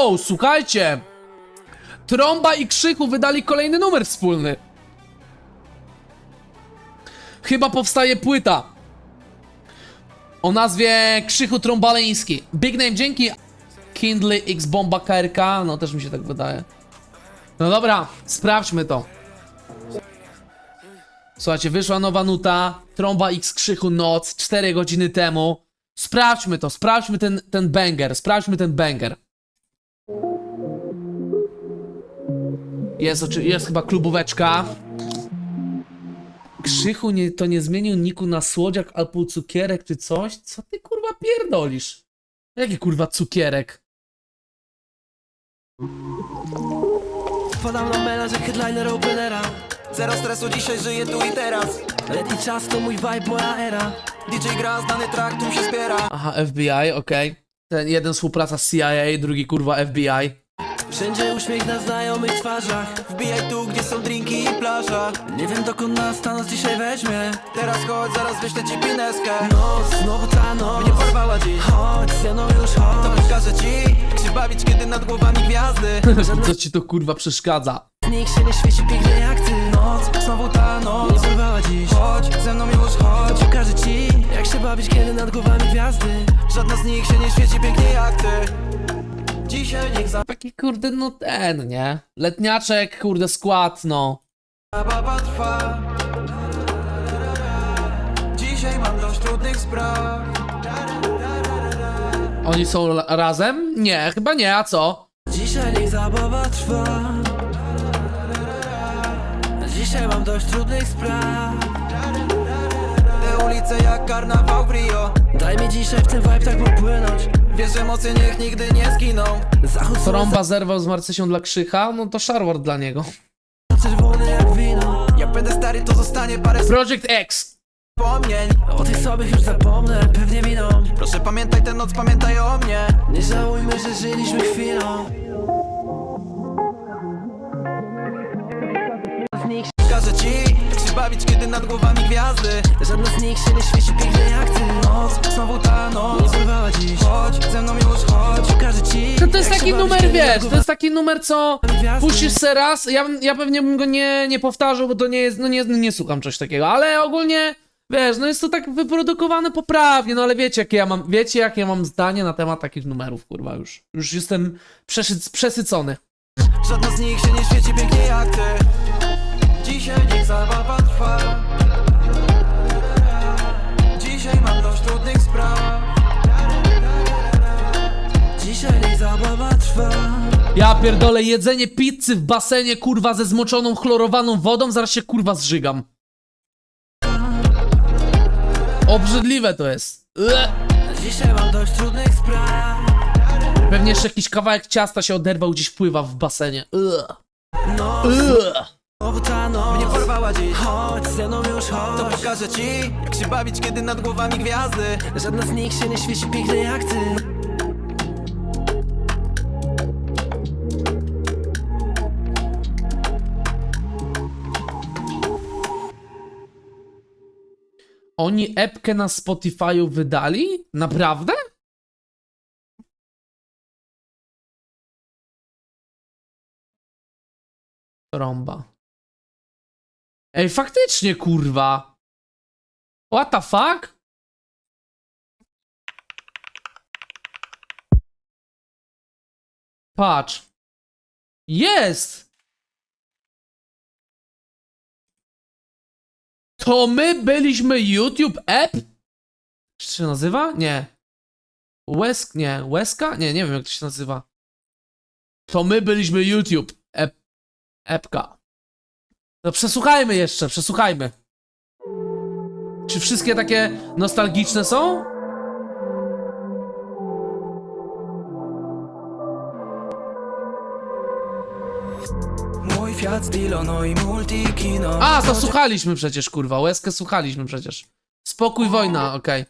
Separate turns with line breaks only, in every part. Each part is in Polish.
O, słuchajcie! Trąba i Krzychu wydali kolejny numer wspólny. Chyba powstaje płyta. O nazwie Krzychu Trąbaleński. Big name, dzięki. Kindle X Bomba KRK. No też mi się tak wydaje. No dobra, sprawdźmy to. Słuchajcie, wyszła nowa nuta. Trąba X Krzychu Noc 4 godziny temu. Sprawdźmy to, sprawdźmy ten, ten banger, sprawdźmy ten banger. Jest, oczy- jest chyba klubóweczka. Krzychu nie, to nie zmienił niku na słodziak albo cukierek czy coś? Co ty kurwa pierdolisz? Jaki kurwa cukierek?
Wpadam na headliner openera
Zero stresu, dzisiaj żyję tu i teraz
Letni czas to mój vibe, moja era
DJ gra, znany track, tu się zbiera
Aha, FBI, okej. Ten jeden współpraca z CIA, drugi kurwa FBI.
Wszędzie uśmiech na znajomych twarzach.
Wbijaj tu, gdzie są drinki i plaża.
Nie wiem dokąd nas ta noc dzisiaj weźmie.
Teraz chodź, zaraz wyślę ci pineskę.
Noc, znowu ta noc
Nie porwała dziś.
Chodź, ze mną już
To
chodź
pokażę ci, jak się bawić, kiedy nad głowami gwiazdy.
Co ci to kurwa przeszkadza?
Nikt się nie świeci pięknie jak ty.
Noc, znowu ta noc
Nie porwała dziś.
Chodź, ze mną już chodź.
Pokażę ci, jak się bawić, kiedy nad głowami gwiazdy.
Żadna z nich się nie świeci pięknie jak ty Dzisiaj niech
Taki kurde, no ten, nie? Letniaczek, kurde, skład, no.
zabawa trwa Dzisiaj mam dość trudnych spraw
Oni są razem? Nie, chyba nie, a co?
Dzisiaj niech zabawa trwa Dzisiaj mam dość trudnych spraw
Te ulice jak karnawał w Rio
Daj mi dzisiaj w ten vibe tak popłynąć
Wiesz, że emocje niech nigdy nie zginą.
Trąba zerwał z Marcysią dla Krzycha, no to Sharward dla niego.
czerwony jak wino.
Jak będę stary, to zostanie parę
Project X.
wspomnień.
O tych słabych już zapomnę, pewnie miną
Proszę pamiętaj tę noc, pamiętaj o mnie.
Nie żałujmy, że żyliśmy chwilą
bawić, kiedy nad głowami gwiazdy.
Żadna z nich się nie świeci pięknie jak ty.
Noc, znowu ta
Nie
noc
porwała dziś.
Chodź, ze mną już chodź.
Pokażę ci
No to jest taki numer, wiesz, to jest taki numer, co puścisz se raz, ja, ja pewnie bym go nie, nie powtarzał, bo to nie jest, no nie, nie słucham czegoś takiego, ale ogólnie, wiesz, no jest to tak wyprodukowane poprawnie, no ale wiecie, jakie ja mam, wiecie, jakie ja mam zdanie na temat takich numerów, kurwa, już, już jestem przesy, przesycony.
Żadna z nich się nie świeci pięknie jak ty Dzisiaj niech zabawa trwa Dzisiaj mam dość trudnych spraw
Dzisiaj zabawa trwa
Ja pierdolę, jedzenie pizzy w basenie, kurwa, ze zmoczoną chlorowaną wodą, zaraz się, kurwa, zżygam. Obrzydliwe to jest.
Dzisiaj mam dość trudnych spraw
Pewnie jeszcze jakiś kawałek ciasta się oderwał, gdzieś pływa w basenie.
Noc,
Ue.
Znowu ta noc
Nie porwała dziś
Chodź, ze mną już
To
chodź
pokażę ci, jak się bawić, kiedy nad głowami gwiazdy
Żadna z nich się nie świeci pięknie jak ty
Oni epkę na Spotify'u wydali? Naprawdę? Trąba. Ej, faktycznie, kurwa. What the fuck? Patrz. Jest! To my byliśmy YouTube App? Czy się nazywa? Nie. Łesk, nie. Łeska? Nie, nie wiem jak to się nazywa. To my byliśmy YouTube App. Appka. No przesłuchajmy jeszcze, przesłuchajmy. Czy wszystkie takie nostalgiczne są?
Mój Fiat Stilo, no i multikino
A, to słuchaliśmy przecież, kurwa. Łeskę słuchaliśmy przecież. Spokój, wojna, okej.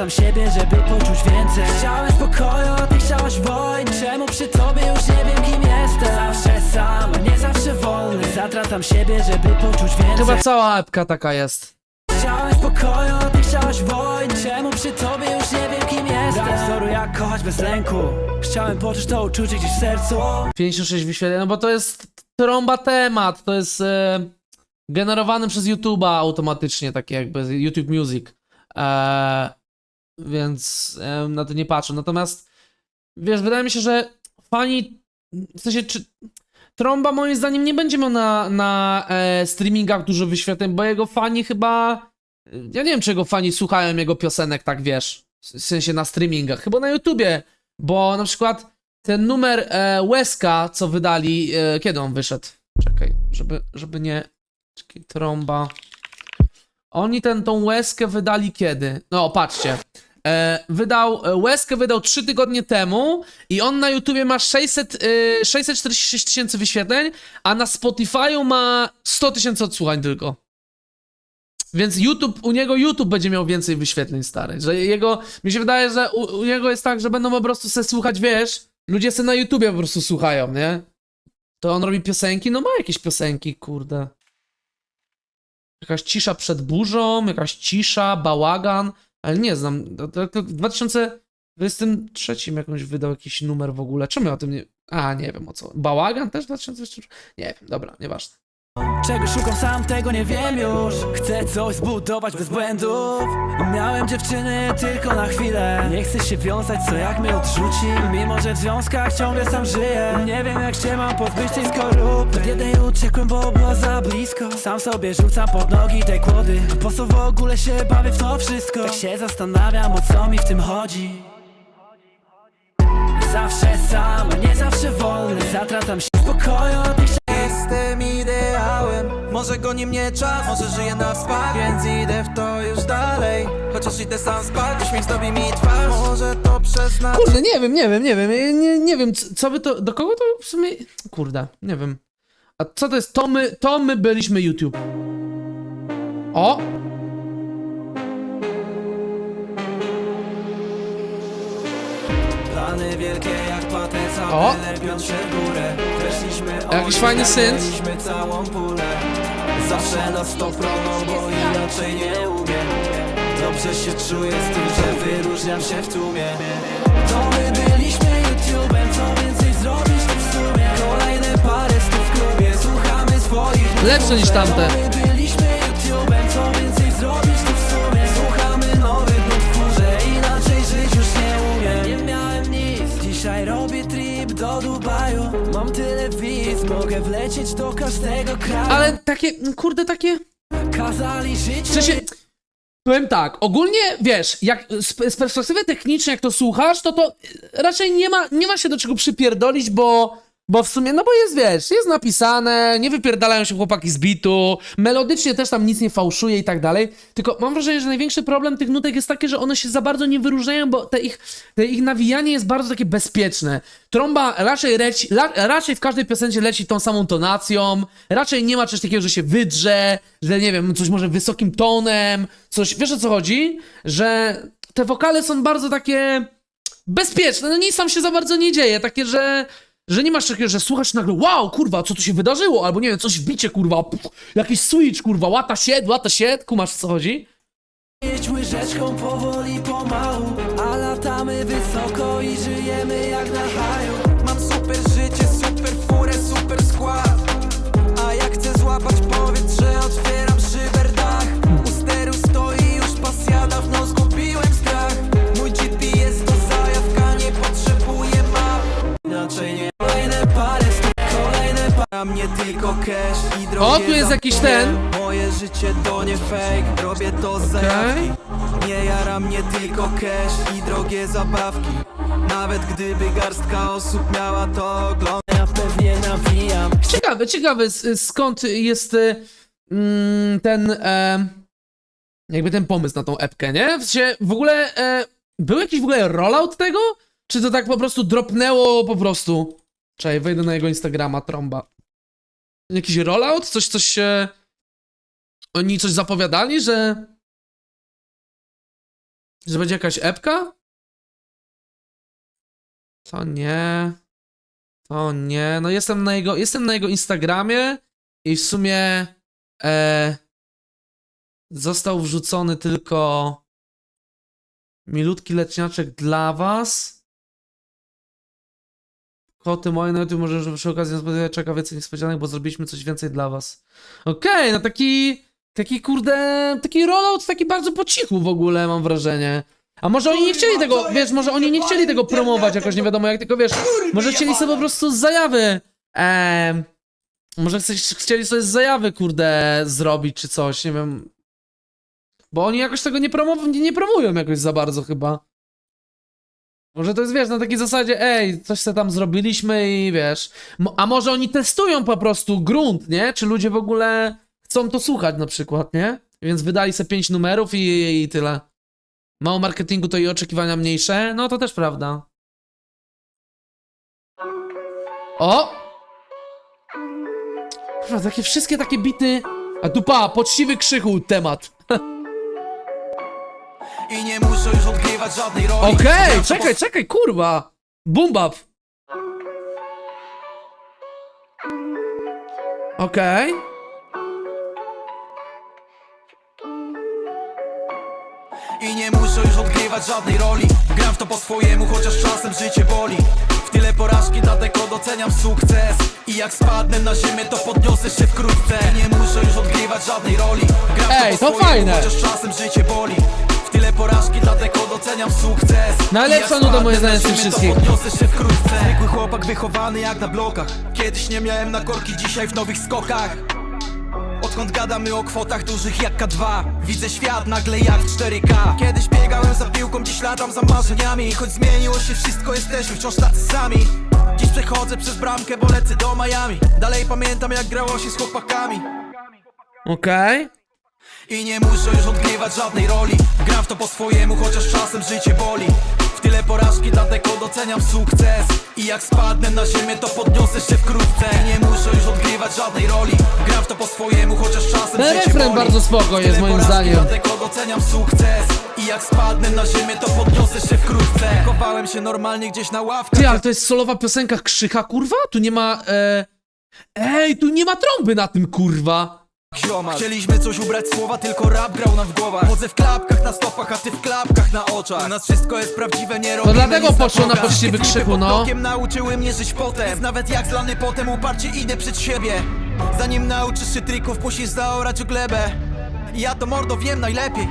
Zatracam siebie, żeby poczuć więcej. Chciałem spokoju, a ty chciałaś wojny. Czemu przy tobie już nie wiem kim jestem? Zawsze sam, nie zawsze wolny. Zatracam siebie, żeby poczuć więcej.
Chyba cała epka taka jest.
Chciałem spokoju, a ty chciałaś wojny. Czemu przy tobie już nie wiem kim jestem? Daj wzoru jak kochać bez lęku. Chciałem poczuć to uczucie gdzieś w sercu.
56 wyświetleń, no bo to jest trąba temat, to jest e, generowany przez YouTube'a automatycznie, takie jakby YouTube Music. E, więc e, na to nie patrzę. Natomiast wiesz, wydaje mi się, że fani, w sensie, czy trąba moim zdaniem nie będzie miał na, na e, streamingach dużo wyświetleń, bo jego fani chyba, ja nie wiem, czy jego fani słuchają jego piosenek, tak wiesz, w sensie na streamingach, chyba na YouTubie, bo na przykład ten numer e, Łeska, co wydali, e, kiedy on wyszedł? Czekaj, żeby, żeby nie... Czekaj, trąba. Oni ten, tą Łeskę wydali kiedy? No, patrzcie. E, wydał, e, Łeskę wydał 3 tygodnie temu i on na YouTubie ma 600, e, 646 tysięcy wyświetleń, a na Spotify'u ma 100 tysięcy odsłuchań tylko. Więc YouTube, u niego YouTube będzie miał więcej wyświetleń, stary. Że jego, mi się wydaje, że u, u niego jest tak, że będą po prostu se słuchać, wiesz, ludzie se na YouTubie po prostu słuchają, nie? To on robi piosenki, no ma jakieś piosenki, kurde. Jakaś cisza przed burzą, jakaś cisza, bałagan, ale nie znam. To, to, w 2023 jakąś wydał jakiś numer w ogóle. Czemu ja o tym nie... A, nie wiem o co. Bałagan też w 2023? Nie wiem, dobra, nieważne.
Czego szukam sam, tego nie wiem już. Chcę coś zbudować bez błędów. Miałem dziewczyny tylko na chwilę. Nie chcę się wiązać, co jak mnie odrzuci. Mimo, że w związkach ciągle sam żyję. Nie wiem jak się mam pozbyć tej skorupy. Od jednej uciekłem, bo była za blisko. Sam sobie rzucam pod nogi tej kłody. Po co w ogóle się bawię w to wszystko? Tak się zastanawiam, o co mi w tym chodzi. Zawsze sam, nie zawsze wolny. Zatracam się w spokoju, a ty
Jestem ideałem Może goni mnie czas, może żyję na wspak Więc idę w to już dalej Chociaż idę sam spać, uśmiech zdobi mi twarz Może to przeznaczenie
Kurde, nie wiem, nie wiem, nie wiem, nie, nie, wiem, c- co by to, do kogo to w sumie, kurde, nie wiem. A co to jest, to my, to my byliśmy YouTube. O!
Plany wielkie jak
O!
a lepią się w górę Weszliśmy
Jakiś fajny synth.
Całą pulę Zawsze na 100 promo, bo inaczej nie umiem. Dobrze się czuję z tym, że wyróżniam się w tłumie.
To my byliśmy YouTube'em, co więcej zrobisz tu w sumie. Kolejne parę stów w klubie, słuchamy swoich
Lepsze niż tamte.
To my byliśmy YouTube'em, co więcej zrobisz tu w sumie. Słuchamy nowych nut w chórze, inaczej żyć już nie umiem. Nie miałem nic, dzisiaj robię trip do Dubaju. Mam tyle wiz, mogę wlecieć do każdego kraju.
Ale takie, kurde, takie...
Kazali żyć.
W sensie, powiem tak, ogólnie, wiesz, jak z, z perspektywy technicznej, jak to słuchasz, to to raczej nie ma, nie ma się do czego przypierdolić, bo, bo w sumie, no bo jest, wiesz, jest napisane, nie wypierdalają się chłopaki z bitu, melodycznie też tam nic nie fałszuje i tak dalej, tylko mam wrażenie, że największy problem tych nutek jest taki, że one się za bardzo nie wyróżniają, bo te ich, te ich nawijanie jest bardzo takie bezpieczne. Trąba raczej, leci, raczej w każdej piosence leci tą samą tonacją, raczej nie ma czegoś takiego, że się wydrze, że nie wiem, coś może wysokim tonem, coś, wiesz o co chodzi? Że te wokale są bardzo takie bezpieczne, no nic tam się za bardzo nie dzieje, takie, że że nie masz takiego, że słuchasz nagle, wow, kurwa, co tu się wydarzyło, albo nie wiem, coś w bicie, kurwa, jakiś switch, kurwa, łata się, łata się, kumasz co chodzi?
Jedźmy rzeczką powoli, pomału A latamy wysoko i żyjemy jak na
jest jakiś
zapomniałem. Moje życie to nie fake, robię to z zajawki Nie jara mnie tylko cash i drogie zabawki Nawet gdyby garstka osób miała to oglądać
Ja pewnie nawijam
Ciekawe, ciekawe s- skąd jest y, mm, ten, e, jakby ten pomysł na tą epkę, nie? W sensie, w ogóle, e, był jakiś w ogóle rollout tego? Czy to tak po prostu dropnęło po prostu? Czekaj, wejdę na jego Instagrama, trąba. Jakiś rollout? Coś, coś się... Oni coś zapowiadali, że... Że będzie jakaś epka? To nie. To nie. No jestem na jego, jestem na jego Instagramie i w sumie e, został wrzucony tylko milutki leczniaczek dla was. Koty moje, no tu może że przy okazji nas czeka więcej niespodzianek, bo zrobiliśmy coś więcej dla was. Okej, no taki, taki kurde, taki rollout taki bardzo po cichu w ogóle mam wrażenie. A może oni nie chcieli tego, wiesz, może oni nie chcieli tego promować jakoś, nie wiadomo jak, tylko wiesz, może chcieli sobie po prostu z zajawy, em, może chcieli sobie z zajawy, kurde, zrobić czy coś, nie wiem. Bo oni jakoś tego nie, promow- nie, nie promują jakoś za bardzo chyba. Może to jest, wiesz, na takiej zasadzie, ej, coś sobie tam zrobiliśmy i wiesz. A może oni testują po prostu grunt, nie? Czy ludzie w ogóle chcą to słuchać na przykład, nie? Więc wydali sobie pięć numerów i, i tyle. Mało marketingu to i oczekiwania mniejsze? No to też prawda. O! Kurwa, takie wszystkie takie bity. A tu pa, poczciwy krzychu temat.
I nie muszę już odgrywać żadnej roli
Okej, czekaj, czekaj, kurwa. Boom bap. Okej.
I nie muszę już odgrywać żadnej roli Gram w to po swojemu, chociaż czasem życie boli W tyle porażki, dlatego doceniam sukces I jak spadnę na ziemię, to podniosę się wkrótce I nie muszę już odgrywać żadnej roli Gram
Ej,
to po swojemu,
fajne.
chociaż czasem życie boli tyle porażki, dlatego doceniam sukces.
Najlepsza nuda, moje
spadnę
zdaniem, z tych wszystkich.
podniosę się wkrótce Zwykły chłopak wychowany jak na blokach. Kiedyś nie miałem na korki, dzisiaj w nowych skokach. Odkąd gadamy o kwotach dużych jak K2 Widzę świat nagle jak w 4K Kiedyś biegałem za piłką, dziś latam za marzeniami. Choć zmieniło się wszystko, jesteśmy wciąż tacy sami. Dziś przechodzę przez bramkę, bo lecę do Miami. Dalej pamiętam jak grało się z chłopakami.
Okej.
I nie muszę już odgrywać żadnej roli. Gram w to po swojemu, chociaż czasem życie boli. W tyle porażki, dlatego doceniam sukces. I jak spadnę na ziemię, to podniosę się wkrótce. I nie muszę już odgrywać żadnej roli. Gram w to po swojemu, chociaż czasem
Ten
życie
refren
boli.
bardzo spoko jest, moim
porażki,
zdaniem.
Dlatego doceniam sukces. I jak spadnę na ziemię, to podniosę się wkrótce. Chowałem się normalnie gdzieś na ławkach.
Ty, ale to jest solowa piosenka Krzycha, kurwa? Tu nie ma, e... Ej, tu nie ma trąby na tym, kurwa.
Ziomal. Chcieliśmy coś ubrać słowa, tylko rap grał nam w głowach Chodzę w klapkach na stopach, a ty w klapkach na oczach U nas wszystko jest prawdziwe, nie robimy
dlatego
nic
poszło na
pokaz.
poczciwy
Wszystkie
krzyku,
pod
no.
blokiem nauczyły mnie żyć potem Więc nawet jak zlany potem, uparcie idę przed siebie Zanim nauczysz się trików, musisz zaorać o glebę Ja to mordo wiem najlepiej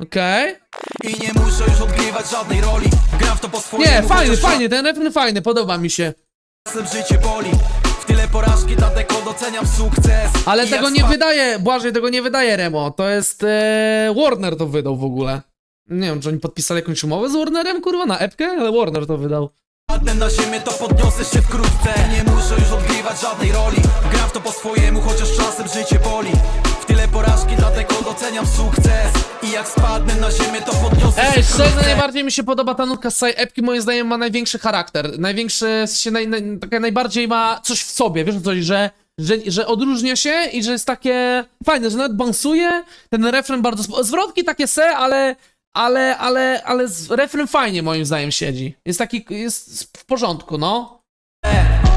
Okej.
I nie muszę już odgrywać żadnej roli Gram w to po swojemu
Nie, fajny,
chociaż
fajny, ten refren fajny, podoba mi się.
Czasem życie boli porażki, dlatego doceniam sukces
Ale
I
tego
jak
nie
spadnę
wydaje, Błażej tego nie wydaje Remo. To jest e, Warner to wydał w ogóle. Nie wiem, czy oni podpisali jakąś umowę z Warnerem, kurwa, na epkę, ale Warner to wydał.
Padnę na ziemię, to podniosę się wkrótce Nie muszę już odgrywać żadnej roli Gram w to po swojemu, chociaż czasem życie boli tyle porażki, dlatego doceniam sukces I jak spadnę na ziemię, to podniosę
Ej, szczerze najbardziej mi się podoba ta nutka z całej epki, moim zdaniem ma największy charakter. Największy, w sensie naj, naj, taka najbardziej ma coś w sobie, wiesz coś, że, że, że odróżnia się i że jest takie fajne, że nawet bansuje, ten refren bardzo, zwrotki takie se, ale, ale, ale, ale z- refren fajnie moim zdaniem siedzi. Jest taki, jest w porządku, no.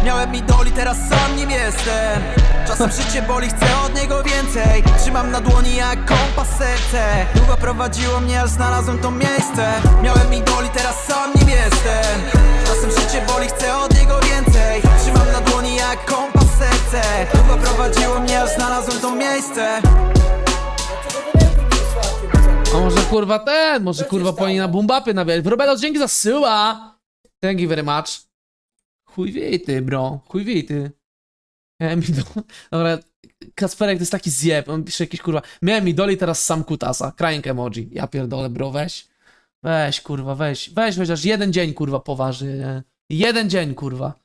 Miałem idoli, teraz sam nim jestem. Czasem życie boli, chcę od niego więcej. Trzymam na dłoni jak kompas serce. Długo prowadziło mnie, aż znalazłem to miejsce. Miałem idoli, teraz sam nim jestem. Czasem życie boli, chcę od niego więcej. Trzymam na dłoni jak kompas serce. Długo prowadziło mnie, aż znalazłem to miejsce.
A może kurwa ten, może kurwa powinien na bumbapy nawijać. Wrobelo, dzięki za syła. Thank you very much. Chuj wie ty, bro. Chuj wie ty. Miałem idol... Dobra, Kasperek to jest taki zjeb. On pisze jakiś kurwa. Miałem idoli, teraz sam kutasa. Crying emoji. Ja pierdolę, bro, weź. Weź, kurwa, weź. Weź chociaż jeden dzień, kurwa, poważnie. nie? Jeden dzień, kurwa.